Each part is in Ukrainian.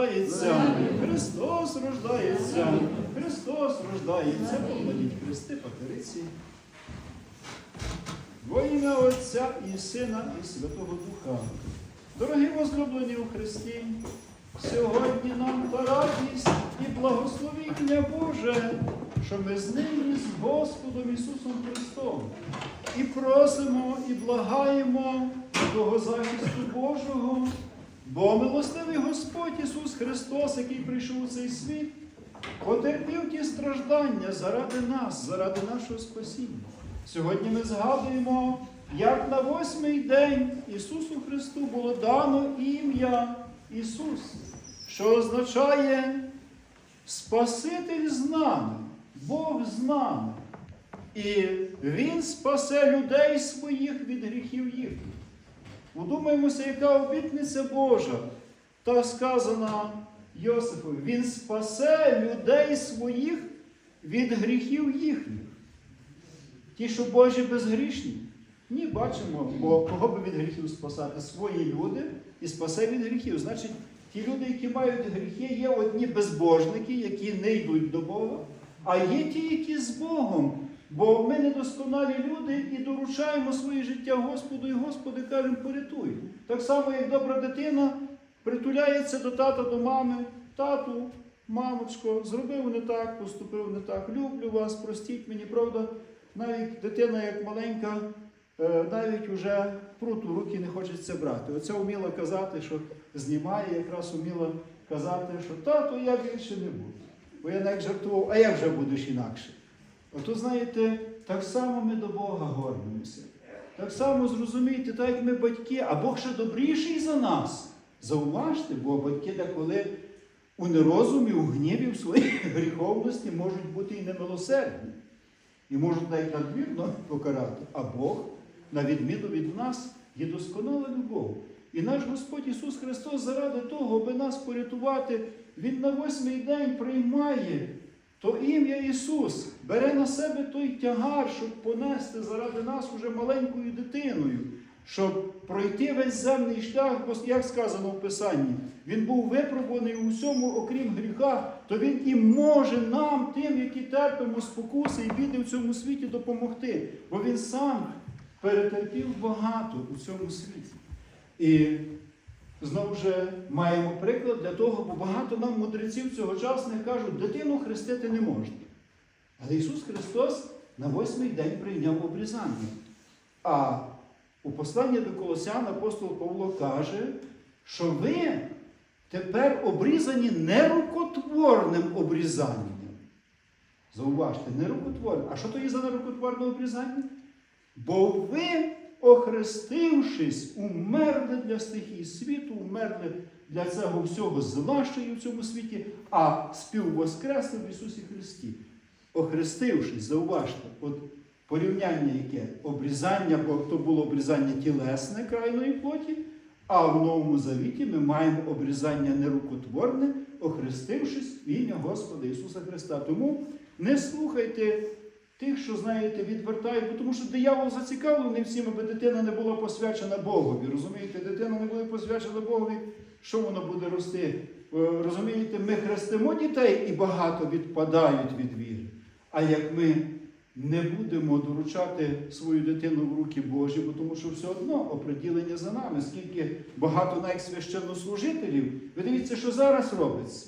рождається, Христос рождається, Христос рождається. Покладіть хрести патериці. Во ім'я Отця і Сина, і Святого Духа. Дорогі возлюблені у Христі, сьогодні нам та радість і благословіння Боже, що ми з ним і з Господом Ісусом Христом. І просимо, і благаємо того захисту Божого, бо милостивий Господь Ісус Христос, який прийшов у цей світ, потерпів ті страждання заради нас, заради нашого спасіння. Сьогодні ми згадуємо, як на восьмий день Ісусу Христу було дано ім'я Ісус, що означає Спаситель з нами, Бог з нами. І Він спасе людей своїх від гріхів їхніх. Удумаємося, яка обітниця Божа, та сказана Йосифові. Він спасе людей своїх від гріхів їхніх. Ті, що Божі безгрішні. Ні, бачимо, бо кого би від гріхів спасати? Свої люди і спасе від гріхів. Значить, ті люди, які мають гріхи, є одні безбожники, які не йдуть до Бога, а є ті, які з Богом. Бо ми недосконалі люди і доручаємо своє життя Господу, і Господи кажемо, порятуй. Так само, як добра дитина притуляється до тата, до мами, тату, мамочко, зробив не так, поступив не так, люблю вас, простіть мені, правда. Навіть дитина, як маленька, е, навіть уже пруту руки не хочеться брати. Оце вміла казати, що знімає, якраз вміла казати, що тату я більше не буду. Бо я навіть жартував, а як вже будеш інакше? Ото, знаєте, так само ми до Бога горнемося. Так само зрозумійте, так як ми батьки, а Бог ще добріший за нас. Зауважте, бо батьки деколи у нерозумі, у гніві, в своїй гріховності можуть бути і немилосердні. І можуть навіть надмірно покарати. А Бог, на відміну від нас, є досконала любов. І наш Господь Ісус Христос заради того, аби нас порятувати, Він на восьмий день приймає то ім'я Ісус, бере на себе той тягар, щоб понести заради нас уже маленькою дитиною, щоб пройти весь земний шлях, бо, як сказано в Писанні, Він був випробуваний у всьому, окрім гріха, то Він і може нам, тим, які терпимо спокуси і біди в цьому світі, допомогти. Бо Він сам перетерпів багато у цьому світі. І знову ж маємо приклад для того, бо багато нам мудреців цьогочасних кажуть, дитину хрестити не можна. Але Ісус Христос на восьмий день прийняв обрізання. А у посланні до Колосян апостол Павло каже, що ви тепер обрізані не рукотворним обрізанням. Зауважте, не рукотворне. А що то є за нерукотворне обрізання? Бо ви, охрестившись, умерли для стихії світу, умерли для цього всього зла, що є в цьому світі, а співвоскресли в Ісусі Христі. Охрестившись, зауважте, от порівняння яке обрізання, бо то було обрізання тілесне крайної плоті, а в Новому Завіті ми маємо обрізання нерукотворне, охрестившись в ім'я Господа Ісуса Христа. Тому не слухайте тих, що, знаєте, відвертають, тому що диявол зацікавлений всім, аби дитина не була посвячена Богові. Розумієте, дитина не буде посвячена Богові, що воно буде рости? Е, Розумієте, ми хрестимо дітей і багато відпадають від віри. А як ми не будемо доручати свою дитину в руки Божі, бо тому що все одно оприділення за нами, скільки багато навіть священнослужителів, ви дивіться, що зараз робиться.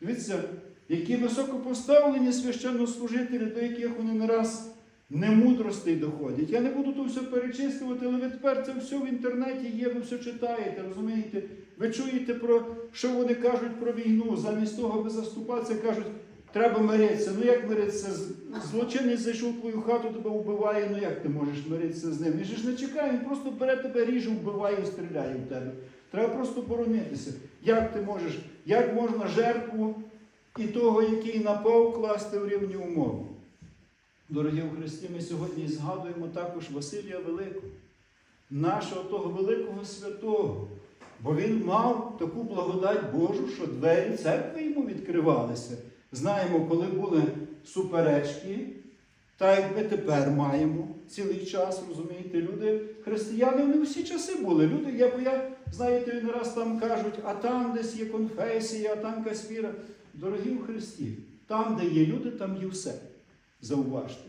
Дивіться, які високопоставлені священнослужителі, до яких вони не раз немудростей доходять. Я не буду то все перечислювати, але ви тепер це все в інтернеті є, ви все читаєте, розумієте? Ви чуєте, про що вони кажуть про війну, замість того, аби заступатися, кажуть, треба миритися. Ну як миритися? Злочинець зайшов в твою хату, тебе вбиває, ну як ти можеш миритися з ним? Він же ж не чекає, він просто бере тебе, ріже, вбиває і стріляє в тебе. Треба просто боронитися. Як ти можеш, як можна жертву і того, який напав, класти в рівні умови? Дорогі у Христі, ми сьогодні згадуємо також Василія Великого, нашого того великого святого. Бо він мав таку благодать Божу, що двері церкви йому відкривалися. Знаємо, коли були суперечки Так як ми тепер маємо цілий час, розумієте, люди, християни, вони всі часи були. Люди, бо я, знаєте, не раз там кажуть, а там десь є конфесія, а там якась віра. Дорогі в Христі, там, де є люди, там є все. Зауважте.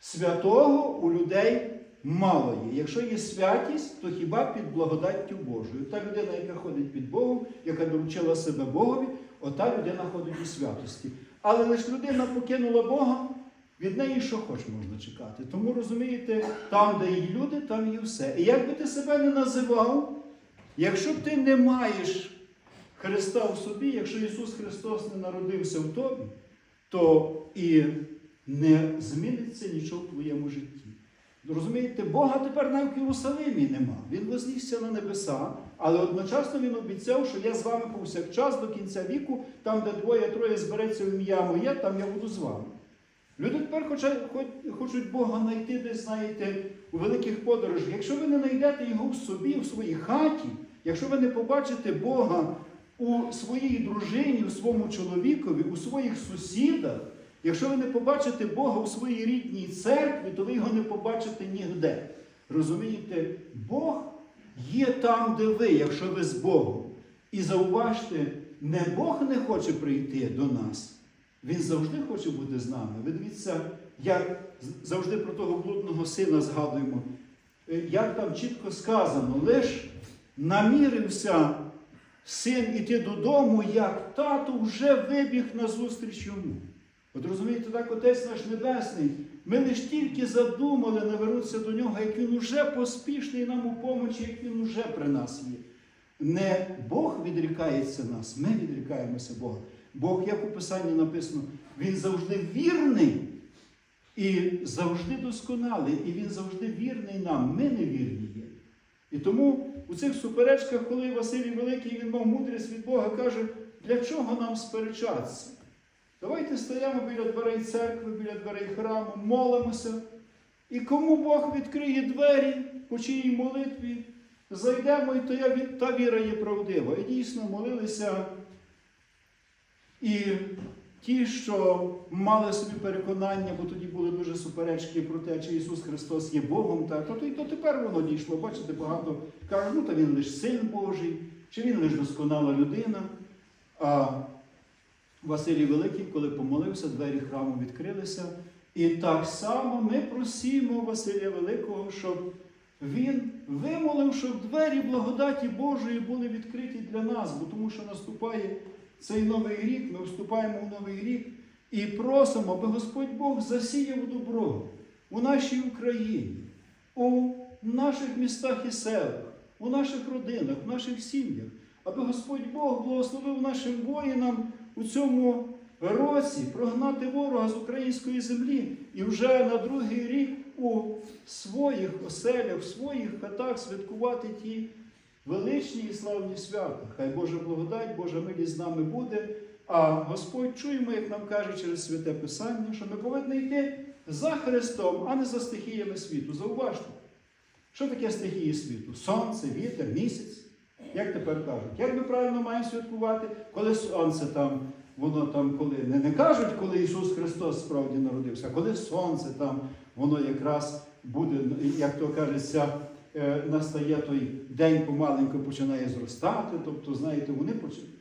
Святого у людей мало є. Якщо є святість, то хіба під благодаттю Божою. Та людина, яка ходить під Богом, яка доручила себе Богові, ота людина ходить у святості. Але лише людина покинула Бога, від неї що хоч можна чекати. Тому розумієте, там, де є люди, там є все. І як би ти себе не називав, якщо ти не маєш Христа в собі, якщо Ісус Христос не народився в тобі, то і не зміниться нічого в твоєму житті. Розумієте, Бога тепер навіть в Єрусалимі нема. Він вознісся на небеса, але одночасно Він обіцяв, що я з вами повсякчас до кінця віку, там, де двоє-троє збереться в ім'я моє, там я буду з вами. Люди тепер хочуть, Бога знайти десь, знаєте, у великих подорожах. Якщо ви не знайдете його в собі, в своїй хаті, якщо ви не побачите Бога у своїй дружині, у своєму чоловікові, у своїх сусідах, якщо ви не побачите Бога у своїй рідній церкві, то ви його не побачите ніде. Розумієте, Бог є там, де ви, якщо ви з Богом. І зауважте, не Бог не хоче прийти до нас. Він завжди хоче бути з нами. Ви дивіться, як завжди про того блудного сина згадуємо, Е, як там чітко сказано, лиш намірився син іти додому, як тато вже вибіг на зустріч йому. От розумієте, так Отець наш Небесний, ми лиш тільки задумали навернутися до нього, як він уже поспішний нам у помочі, як він уже при нас є. Не Бог відрікається нас, ми відрікаємося Бога. Бог, як у Писанні написано, Він завжди вірний і завжди досконалий, і Він завжди вірний нам. Ми не вірні є. І тому у цих суперечках, коли Василій Великий він мав мудрість від Бога, каже, для чого нам сперечатися? Давайте стоїмо біля дверей церкви, біля дверей храму, молимося. І кому Бог відкриє двері по чиїй молитві, зайдемо, і то я, та віра є правдива. І дійсно молилися. І ті, що мали собі переконання, бо тоді були дуже суперечки про те, чи Ісус Христос є Богом, та, то, то, тепер воно дійшло. Бачите, багато кажуть, ну та він лише син Божий, чи він лише досконала людина. А Василій Великий, коли помолився, двері храму відкрилися. І так само ми просимо Василія Великого, щоб він вимолив, щоб двері благодаті Божої були відкриті для нас, бо тому що наступає цей новий рік, ми вступаємо в новий рік і просимо, аби Господь Бог засіяв добро у нашій Україні, у наших містах і селах, у наших родинах, в наших сім'ях, аби Господь Бог благословив нашим воїнам у цьому році прогнати ворога з української землі і вже на другий рік у своїх оселях, в своїх хатах святкувати ті величні і славні свята. Хай Божа благодать, Божа милість з нами буде. А Господь чуємо, як нам каже через святе Писання, що ми повинні йти за Христом, а не за стихіями світу. Зауважте, що таке стихії світу? Сонце, вітер, місяць. Як тепер кажуть, як ми правильно маємо святкувати, коли сонце там, воно там коли не, не кажуть, коли Ісус Христос справді народився, а коли сонце там, воно якраз буде, як то кажеться, настає той день помаленьку починає зростати. Тобто, знаєте, вони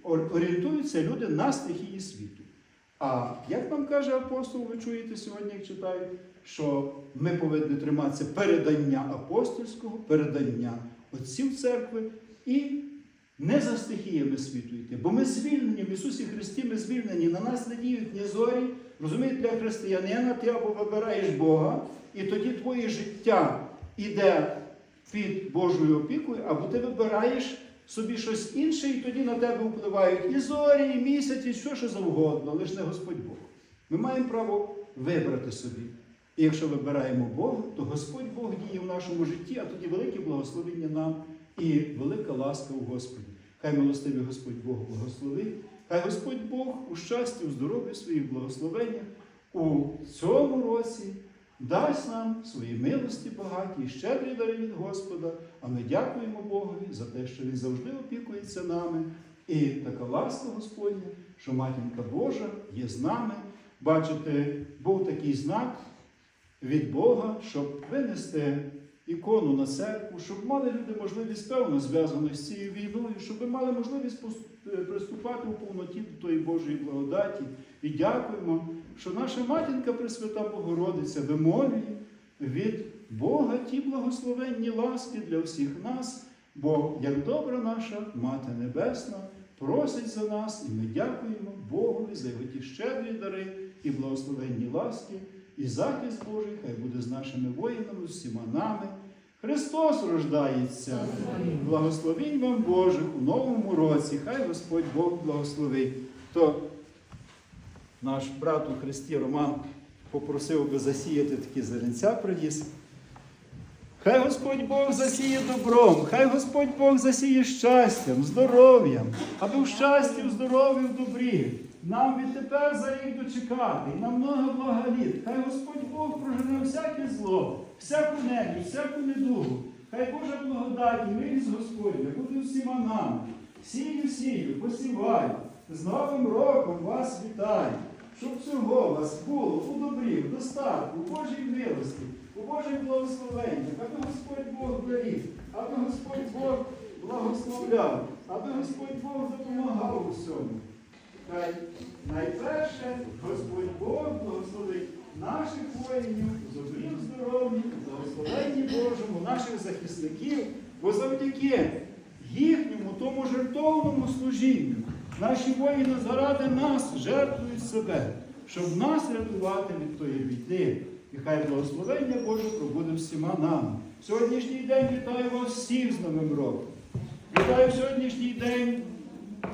орієнтуються люди на стихії світу. А як нам каже апостол, ви чуєте сьогодні, як читають, що ми повинні триматися передання апостольського, передання отців церкви і не за стихіями світу йти. Бо ми звільнені в Ісусі Христі, ми звільнені, на нас не діють ні зорі. Розумієте, для християнина ти або вибираєш Бога, і тоді твоє життя іде під Божою опікою, або ти вибираєш собі щось інше, і тоді на тебе впливають і зорі, і місяць, і що, що завгодно, лише не Господь Бог. Ми маємо право вибрати собі. І якщо вибираємо Бога, то Господь Бог діє в нашому житті, а тоді велике благословення нам і велика ласка у Господі. Хай милостивий Господь Бог благословить, хай Господь Бог у щасті, у здоров'ї своїх благословеннях у цьому році дасть нам свої милості багаті і щедрі дари від Господа. А ми дякуємо Богові за те, що Він завжди опікується нами. І така ласка Господня, що матінка Божа є з нами. Бачите, був такий знак від Бога, щоб винести ікону на церкву, щоб мали люди можливість певно зв'язаних з цією війною, щоб мали можливість е, приступати у повноті до тої Божої благодаті. І дякуємо, що наша матінка Пресвята Богородиця вимолює від Бога ті благословенні ласки для всіх нас, бо як добра наша Мати Небесна просить за нас, і ми дякуємо Богові за його ті щедрі дари і благословенні ласки, і захист Божий хай буде з нашими воїнами, з всіма нами. Христос рождається. Благословінь вам Божих у новому році. Хай Господь Бог благословить. То наш брат у Христі Роман попросив би засіяти такі зеленця приніс. Хай Господь Бог засіє добром, хай Господь Бог засіє щастям, здоров'ям, аби в щасті, в здоров'ї, в добрі. Нам відтепер за рік дочекати, і на много блага літ. Хай Господь Бог прожене всяке зло, всяку неміч, всяку недугу. Хай Божа благодать і милість Господня буде всіма нами. Сію, сію, посіваю, з Новим роком вас вітаю, щоб всього вас було у добрі, в достатку, у Божій милості, у Божих благословеннях, аби Господь Бог беріг, аби Господь Бог благословляв, аби Господь Бог допомагав у всьому. Хай найперше Господь Бог благословить наших воїнів, зубрів здоров'я, благословенні Божому, наших захисників, бо завдяки їхньому тому жертовному служінню наші воїни заради нас жертвують себе, щоб нас рятувати від тої біди. І хай благословення Боже пробуде всіма нами. Сьогоднішній день вітаю вас всіх з Новим роком. Вітаю сьогоднішній день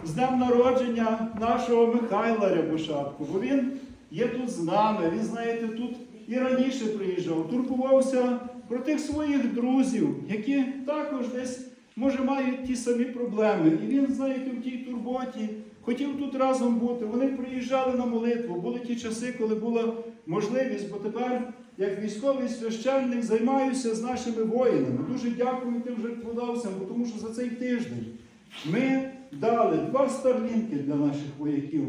з днем народження нашого Михайла Рябошапку, бо він є тут з нами. Він, знаєте, тут і раніше приїжджав, турбувався про тих своїх друзів, які також десь, може, мають ті самі проблеми. І він, знаєте, в тій турботі хотів тут разом бути. Вони приїжджали на молитву. Були ті часи, коли була можливість, бо тепер, як військовий священник, займаюся з нашими воїнами. Дуже дякую тим жертводавцям, тому що за цей тиждень ми дали два старлінки для наших вояків.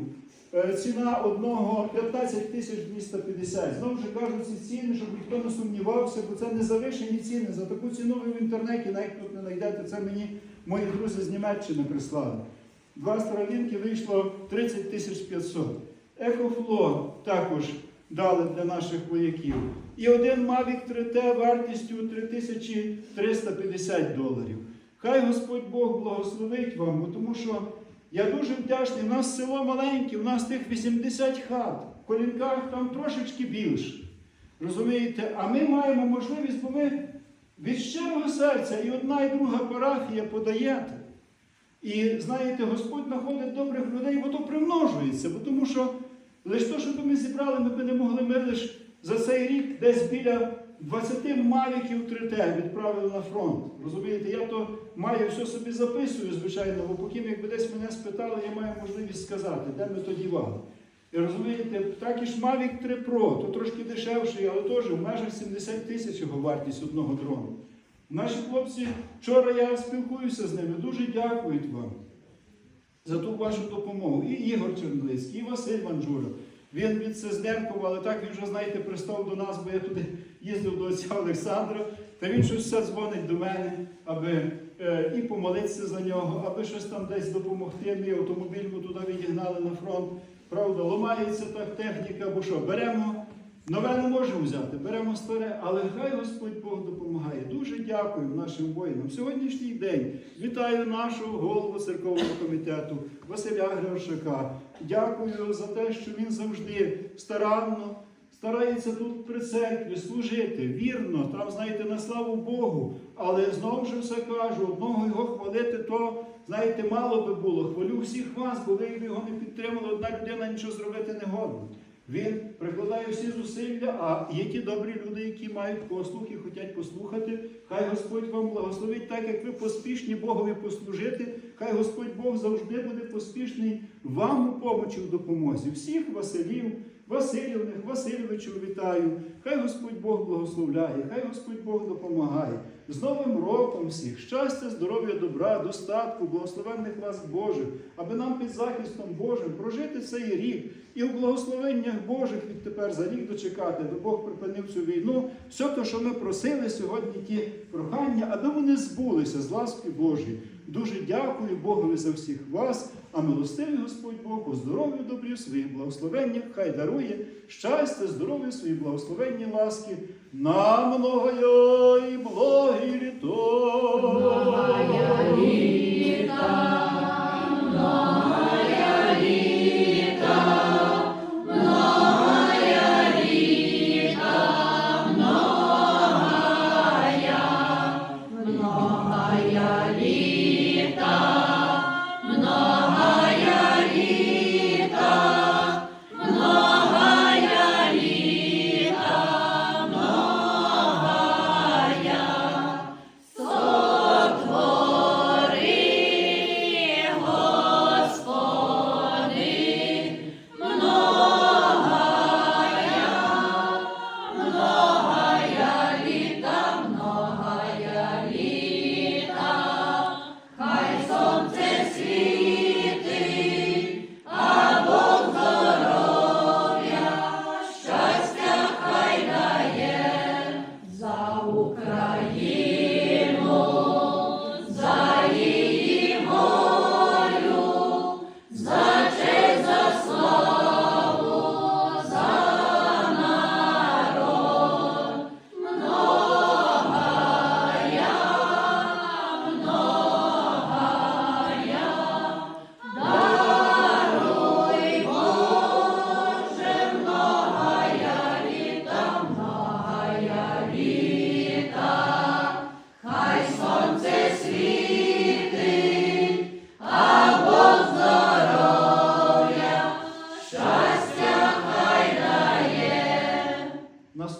Е, Ціна одного 15 тисяч 250. Знову ж кажу, ці ціни, щоб ніхто не сумнівався, бо це не завишені ціни. За таку ціну ви в інтернеті навіть тут не знайдете. Це мені мої друзі з Німеччини прислали. Два старлінки вийшло 30 тисяч 500. Екофло також дали для наших вояків. І один Mavic 3T вартістю 3350 доларів. Хай Господь Бог благословить вам, тому що я дуже вдячний. У нас село маленьке, у нас тих 80 хат. В колінках там трошечки більше. Розумієте? А ми маємо можливість, бо ми від щирого серця і одна, і друга парафія подаєте. І знаєте, Господь знаходить добрих людей, бо то примножується, бо тому що лише то, що ми зібрали, ми б не могли ми лише за цей рік десь біля 20 мавіків 3Т відправили на фронт. Розумієте, я то маю все собі записую, звичайно, бо поки якби десь мене спитали, я маю можливість сказати, де ми то дівали. І розумієте, так і ж Mavic 3 Pro, то трошки дешевший, але теж в межах 70 тисяч його вартість одного дрону. Наші хлопці, вчора я спілкуюся з ними, дуже дякують вам за ту вашу допомогу. І Ігор Чернлицький, і Василь Манджура. Він від Сезненкова, але так він вже, знаєте, пристав до нас, бо я туди їздив до отця Олександра, та він щось все дзвонить до мене, аби е, і помолитися за нього, аби щось там десь допомогти. Ми автомобіль ми туди відігнали на фронт. Правда, ламається так техніка, бо що, беремо, нове не можемо взяти, беремо старе, але хай Господь Бог допомагає. Дуже дякую нашим воїнам. Сьогоднішній день вітаю нашого голову церковного комітету Василя Григоршака. Дякую за те, що він завжди старанно старається тут при церкві служити вірно, там, знаєте, на славу Богу. Але знову ж все кажу, одного його хвалити, то, знаєте, мало би було. Хвалю всіх вас, бо ви його не підтримали, одна людина нічого зробити не годна. Він прикладає всі зусилля, а є ті добрі люди, які мають послух і хочуть послухати. Хай Господь вам благословить, так як ви поспішні Богові послужити. Хай Господь Бог завжди буде поспішний вам у помочі в допомозі. Всіх Василів, Васильівних, Васильовичу вітаю. Хай Господь Бог благословляє, хай Господь Бог допомагає. З Новим роком всіх, щастя, здоров'я, добра, достатку, благословенних вас Божих, аби нам під захистом Божим прожити цей рік і у благословеннях Божих відтепер за рік дочекати, аби Бог припинив цю війну. Все те, що ми просили сьогодні, ті прохання, аби вони збулися з ласки Божої. Дуже дякую Богові за всіх вас, а милостивий Господь Бог у здоров'ю, добрі, в своїх благословеннях, хай дарує щастя, здоров'я, свої благословенні ласки на многое і благі літо. Многая